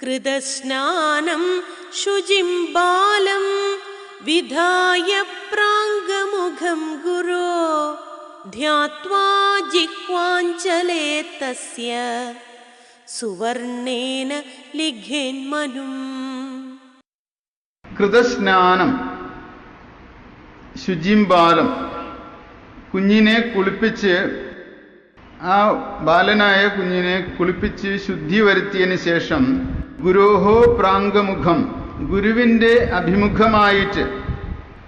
कृतस्नानं शुचिं बालं विधाय प्राङ्गमुखं गुरो ध्यात्वा जिह्वाञ्चले तस्य സുവർണേന ലിഖേന്മനും കൃതസ്നാനം ശുചിംബാലം കുഞ്ഞിനെ കുളിപ്പിച്ച് ആ ബാലനായ കുഞ്ഞിനെ കുളിപ്പിച്ച് ശുദ്ധി വരുത്തിയതിന് ശേഷം ഗുരോഹോ പ്രാംഗമുഖം ഗുരുവിന്റെ അഭിമുഖമായിട്ട്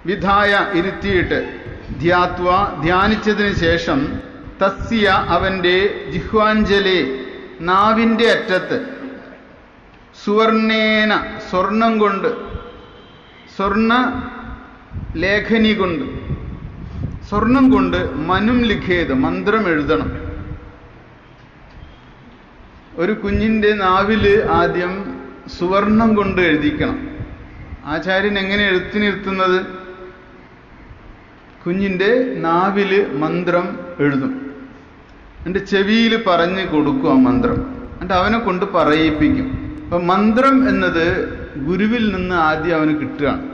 വിധായ ഇരുത്തിയിട്ട് ധ്യാത്വ ധ്യാനിച്ചതിന് ശേഷം തസ്യ അവന്റെ ജിഹ്വാഞ്ജലി നാവിന്റെ അറ്റത്ത് സുവർണേന സ്വർണം കൊണ്ട് സ്വർണ ലേഖനി കൊണ്ട് സ്വർണം കൊണ്ട് മനും ലിഖേത് മന്ത്രം എഴുതണം. ഒരു കുഞ്ഞിന്റെ നാവിൽ ആദ്യം സുവർണം കൊണ്ട് എഴുതിക്കണം. ആചാര്യൻ എങ്ങനെ എഴുത്തിനിരുത്തുന്നത് കുഞ്ഞിന്റെ നാവിൽ മന്ത്രം എഴുതും. എന്റെ ചെവിയിൽ പറഞ്ഞ് കൊടുക്കും ആ മന്ത്രം. എന്നിട്ട് അവനെ കൊണ്ട് പറയിപ്പിക്കും. അപ്പം മന്ത്രം എന്നത് ഗുരുവിൽ നിന്ന് ആദ്യം അവന് കിട്ടുകയാണ്.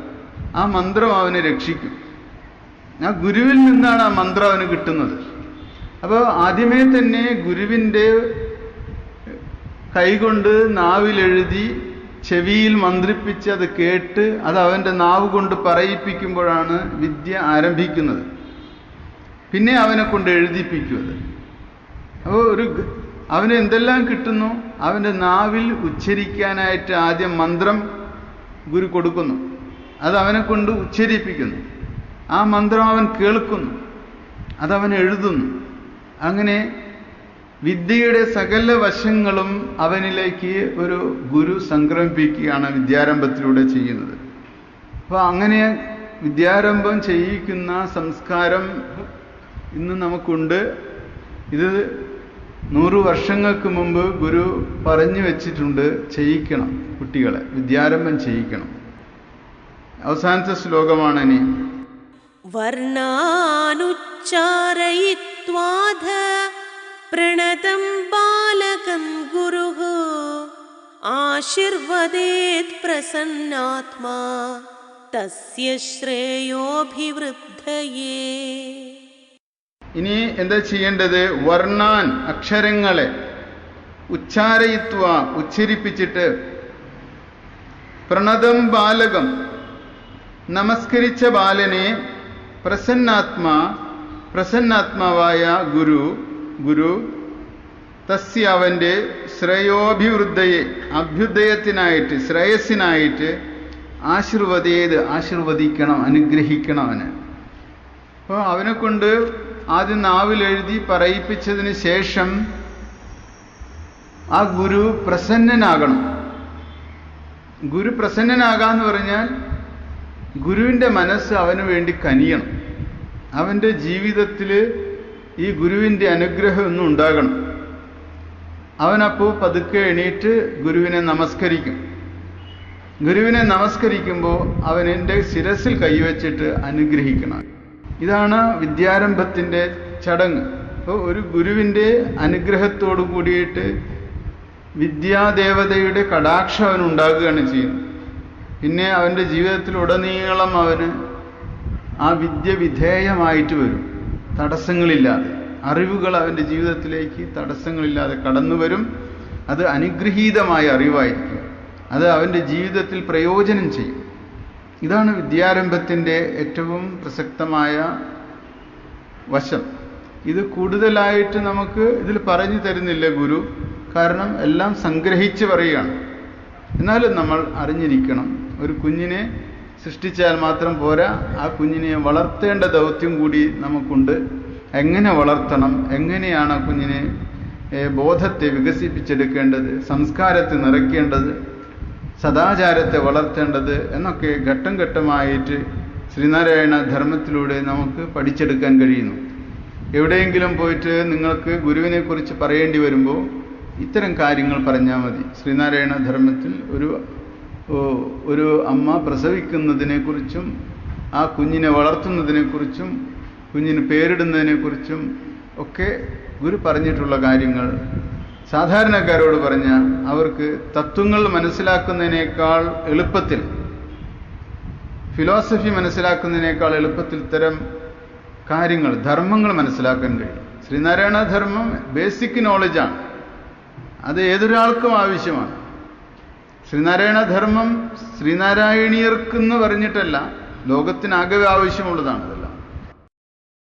ആ മന്ത്രം അവനെ രക്ഷിക്കും. ആ ഗുരുവിൽ നിന്നാണ് ആ മന്ത്രം അവന് കിട്ടുന്നത്. അപ്പോൾ ആദ്യമേ തന്നെ ഗുരുവിന്റെ കൈകൊണ്ട് നാവിലെഴുതി ചെവിയിൽ മന്ത്രിപ്പിച്ച് അത് കേട്ട് അത് അവന്റെ നാവ് കൊണ്ട് പറയിപ്പിക്കുമ്പോഴാണ് വിദ്യ ആരംഭിക്കുന്നത്. പിന്നെ അവനെ കൊണ്ട് എഴുതിപ്പിക്കും അത് അപ്പോൾ ഒരു അവന് എന്തെല്ലാം കിട്ടുന്നു? അവന്റെ നാവിൽ ഉച്ചരിക്കാനായിട്ട് ആദ്യം മന്ത്രം ഗുരു കൊടുക്കുന്നു. അത് അവനെ കൊണ്ട് ഉച്ചരിപ്പിക്കുന്നു. ആ മന്ത്രം അവൻ കേൾക്കുന്നു. അതവൻ എഴുതുന്നു. അങ്ങനെ വിദ്യയുടെ സകല വശങ്ങളും അവനിലേക്ക് ഒരു ഗുരു സംക്രമിപ്പിക്കുകയാണ് വിദ്യാരംഭത്തിലൂടെ ചെയ്യുന്നത്. അപ്പോൾ അങ്ങനെ വിദ്യാരംഭം ചെയ്യിക്കുന്ന സംസ്കാരം ഇന്ന് നമുക്കുണ്ട്. ഇത് നൂറ് വർഷങ്ങൾക്ക് മുമ്പ് ഗുരു പറഞ്ഞു വെച്ചിട്ടുണ്ട് ചെയ്യിക്കണം കുട്ടികളെ വിദ്യാരംഭം ചെയ്യിക്കണം. അവസാനത്തെ ശ്ലോകമാണ് ഇനി. വർണാനുച്ചാരയിത്വാധ പ്രണതം ബാലകം ഗുരു ആശീർവദേത് പ്രസന്നാത്മാ തസ്യ ഇനി എന്താ ചെയ്യേണ്ടത്? വർണാൻ അക്ഷരങ്ങളെ ഉച്ചാരയിത്വ ഉച്ചരിപ്പിച്ചിട്ട് പ്രണതം ബാലകം നമസ്കരിച്ച ബാലനെ പ്രസന്നാത്മാ പ്രസന്നാത്മാവായ ഗുരു ഗുരു തസ്യ അവന്റെ ശ്രേയോഭിവൃദ്ധയെ അഭ്യുദയത്തിനായിട്ട് ശ്രേയസ്സിനായിട്ട് ആശീർവദേത് ആശീർവദിക്കണം അനുഗ്രഹിക്കണം അവന്. അപ്പോൾ അവനെ കൊണ്ട് ആദ്യം നാവിലെഴുതി പറയിപ്പിച്ചതിന് ശേഷം ആ ഗുരു പ്രസന്നനാകണം. ഗുരു പ്രസന്നനാകാന്ന് പറഞ്ഞാൽ ഗുരുവിന്റെ മനസ്സ് അവന് വേണ്ടി കനിയണം. അവന്റെ ജീവിതത്തിൽ ഈ ഗുരുവിന്റെ അനുഗ്രഹം ഒന്നും ഉണ്ടാകണം. അവനപ്പോൾ പതുക്കെ എണീറ്റ് ഗുരുവിനെ നമസ്കരിക്കും. ഗുരുവിനെ നമസ്കരിക്കുമ്പോൾ അവൻ എന്റെ ശിരസിൽ കൈവച്ചിട്ട് അനുഗ്രഹിക്കണം. ഇതാണ് വിദ്യാരംഭത്തിന്റെ ചടങ്ങ്. അപ്പോൾ ഒരു ഗുരുവിന്റെ അനുഗ്രഹത്തോടു കൂടിയിട്ട് വിദ്യാദേവതയുടെ കടാക്ഷം അവനുണ്ടാകുകയാണ് ചെയ്യുന്നത്. പിന്നെ അവന്റെ ജീവിതത്തിലുടനീളം അവന് ആ വിദ്യ വിധേയമായിട്ട് വരും. തടസ്സങ്ങളില്ലാതെ അറിവുകൾ അവന്റെ ജീവിതത്തിലേക്ക് തടസ്സങ്ങളില്ലാതെ കടന്നു വരും അത് അനുഗ്രഹീതമായ അറിവായിരിക്കും. അത് അവന്റെ ജീവിതത്തിൽ പ്രയോജനം ചെയ്യും. ഇതാണ് വിദ്യാരംഭത്തിന്റെ ഏറ്റവും പ്രസക്തമായ വശം. ഇത് കൂടുതലായിട്ട് നമുക്ക് ഇതിൽ പറഞ്ഞു തരുന്നില്ല ഗുരു. കാരണം എല്ലാം സംഗ്രഹിച്ച് പറയുകയാണ്. എന്നാലും നമ്മൾ അറിഞ്ഞിരിക്കണം. ഒരു കുഞ്ഞിനെ സൃഷ്ടിച്ചാൽ മാത്രം പോരാ. ആ കുഞ്ഞിനെ വളർത്തേണ്ട ദൗത്യം കൂടി നമുക്കുണ്ട്. എങ്ങനെ വളർത്തണം? എങ്ങനെയാണ് ആ കുഞ്ഞിനെ ബോധത്തെ വികസിപ്പിച്ചെടുക്കേണ്ടത്? സംസ്കാരത്തെ നിറയ്ക്കേണ്ടത്? സദാചാരത്തെ വളർത്തേണ്ടത്? എന്നൊക്കെ ഘട്ടം ഘട്ടമായിട്ട് ശ്രീനാരായണ ധർമ്മത്തിലൂടെ നമുക്ക് പഠിച്ചെടുക്കാൻ കഴിയുന്നു. എവിടെയെങ്കിലും പോയിട്ട് നിങ്ങൾക്ക് ഗുരുവിനെക്കുറിച്ച് പറയേണ്ടി വരുമ്പോൾ ഇത്തരം കാര്യങ്ങൾ പറഞ്ഞാൽ മതി. ശ്രീനാരായണ ധർമ്മത്തിൽ ഒരു ഒരു അമ്മ പ്രസവിക്കുന്നതിനെക്കുറിച്ചും ആ കുഞ്ഞിനെ വളർത്തുന്നതിനെക്കുറിച്ചും കുഞ്ഞിന് പേരിടുന്നതിനെക്കുറിച്ചും ഒക്കെ ഗുരു പറഞ്ഞിട്ടുള്ള കാര്യങ്ങൾ. സാധാരണക്കാരോട് പറഞ്ഞ അവർക്ക് തത്വങ്ങൾ മനസ്സിലാക്കുന്നതിനേക്കാൾ എളുപ്പത്തിൽ ഫിലോസഫി മനസ്സിലാക്കുന്നതിനേക്കാൾ എളുപ്പത്തിൽ തരം കാര്യങ്ങൾ ധർമ്മങ്ങൾ മനസ്സിലാക്കാൻ കഴിയും. ശ്രീനാരായണ ധർമ്മം ബേസിക് നോളജാണ് അത് ഏതൊരാൾക്കും ആവശ്യമാണ്. ശ്രീനാരായണ ധർമ്മം ശ്രീനാരായണീയർക്കെന്ന് പറഞ്ഞിട്ടല്ല ലോകത്തിനാകെ ആവശ്യമുള്ളതാണ്.